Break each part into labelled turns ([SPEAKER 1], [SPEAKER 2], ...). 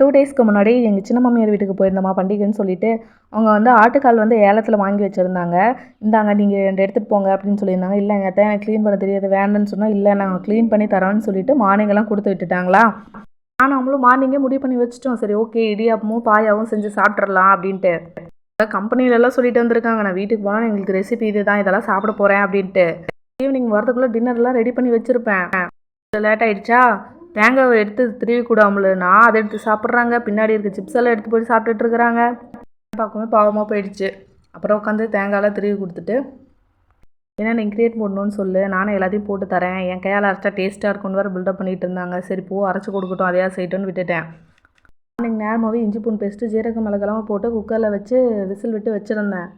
[SPEAKER 1] Two டேஸ்க்கு முன்னாடி எங்கள் சின்ன மாமியார் வீட்டுக்கு போயிருந்தோமா பண்டிகைன்னு சொல்லிட்டு அவங்க வந்து ஆட்டுக்கால் வந்து ஏலத்தில் வாங்கி வச்சுருந்தாங்க. இந்தாங்க நீங்கள் ரெண்டு எடுத்துகிட்டு போங்க அப்படின்னு சொல்லியிருந்தாங்க. இல்லை எங்கள் எனக்கு க்ளீன் பண்ண தெரியாது வேண்டான்னு சொன்னால் இல்லை நாங்கள் க்ளீன் பண்ணி தரோன்னு சொல்லிட்டு மார்னிங்கெல்லாம் கொடுத்து விட்டுட்டாங்களா? ஆனால் நம்மளும் மார்னிங்கே முடிவு பண்ணி வச்சுட்டோம். சரி ஓகே இடியாப்பமும் பாயாவும் செஞ்சு சாப்பிட்றலாம் அப்படின்ட்டு. கம்பெனிலெல்லாம் சொல்லிட்டு வந்திருக்காங்க. நான் வீட்டுக்கு போனால் எங்களுக்கு ரெசிபி இது தான் இதெல்லாம் சாப்பிட போகிறேன் அப்படின்ட்டு. ஈவினிங் வரதுக்குள்ளே டின்னர்லாம் ரெடி பண்ணி வச்சுருப்பேன். லேட் ஆயிடுச்சா? தேங்காவை எடுத்து திருவி கூடாமலன்னா நான் அதை எடுத்து சாப்பிட்றாங்க. பின்னாடி இருக்க சிப்ஸ் எல்லாம் எடுத்து போய் சாப்பிட்டுட்டு இருக்கிறாங்க. பார்க்கவே பாவமாக போயிடுச்சு. அப்புறம் உட்காந்து தேங்காயெல்லாம் திருவி கொடுத்துட்டு என்னென்ன இன்க்ரியேட் போடணும்னு சொல்லு. நானும் எல்லாத்தையும் போட்டு தரேன். என் கையால் அரைச்சா டேஸ்ட்டாக இருக்கும்னு வேறு பில்டப் பண்ணிட்டு இருந்தாங்க. சரி பூ அரைச்சி கொடுக்கட்டும். அதையாக செய்யட்டும்னு விட்டுட்டேன். அன்றைக்கி நேரமாகவே இஞ்சி பூண்டு பேஸ்ட்டு ஜீரக மிளகெல்லாம் போட்டு குக்கரில் வச்சு விசில் விட்டு வச்சுருந்தேன்.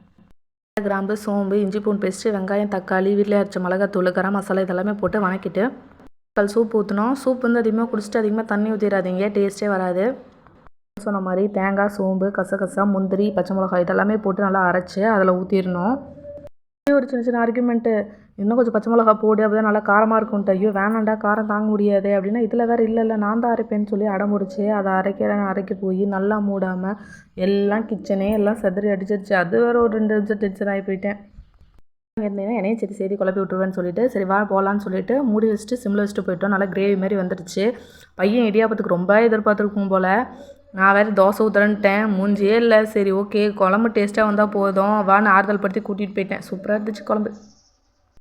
[SPEAKER 1] கிராம்பு சோம்பு இஞ்சி பூண்டு பேஸ்ட்டு வெங்காயம் தக்காளி வீட்டில் அரைச்ச மிளகாத்தூள் கரம் மசாலா இதெல்லாமே போட்டு வணக்கிட்டு கல் சூப் ஊற்றணும் சூப் வந்து அதிகமாக குடிச்சிட்டு அதிகமாக தண்ணி ஊற்றிடாதீங்க டேஸ்ட்டே வராது. சொன்ன மாதிரி தேங்காய் சோம்பு கசகசா முந்திரி பச்சை மிளகாய் இதெல்லாமே போட்டு நல்லா அரைச்சி அதில் ஊற்றிடணும் ஒரு சின்ன சின்ன ஆர்குமெண்ட்டு இன்னும் கொஞ்சம் பச்சை மிளகா போடு அப்போ நல்லா காரமாக இருக்கும்ட்டு. ஐயோ வேணாண்டா காரம் தாங்க முடியாது அப்படின்னா இதில் வேறு இல்லை இல்லை நான் தான் அரைப்பேன்னு சொல்லி அடம் முடிச்சு அதை அரைக்கிறேன் அரைக்க போய் நல்லா மூடாமல் எல்லாம் கிச்சனே எல்லாம் செதறி அடிச்சிருச்சு. அது வேறு ஒரு ரெண்டு நிமிஷம் டென்ஷன் ஆகி போயிட்டேன். இருந்தீங்கன்னா என்னையும் சரி செய்தி குழப்பி விட்ருவேன்னு சொல்லிட்டு சரி வா போகலான்னு சொல்லிட்டு மூடி வச்சுட்டு சிம்மில் வச்சுட்டு போயிட்டோம். நல்லா கிரேவி மாதிரி வந்துடுச்சு. பையன் இடியாப்பத்துக்கு ரொம்ப எதிர்பார்த்துருக்கும் போல். நான் வேறு தோசை ஊற்றுறேன்ட்டேன் மூஞ்சியே இல்லை. சரி ஓகே குழம்பு டேஸ்ட்டாக வந்தால் போதும். வான்னு ஆறுதல் படுத்தி கூட்டிகிட்டு போயிட்டேன். சூப்பராக இருந்துச்சு குழம்பு.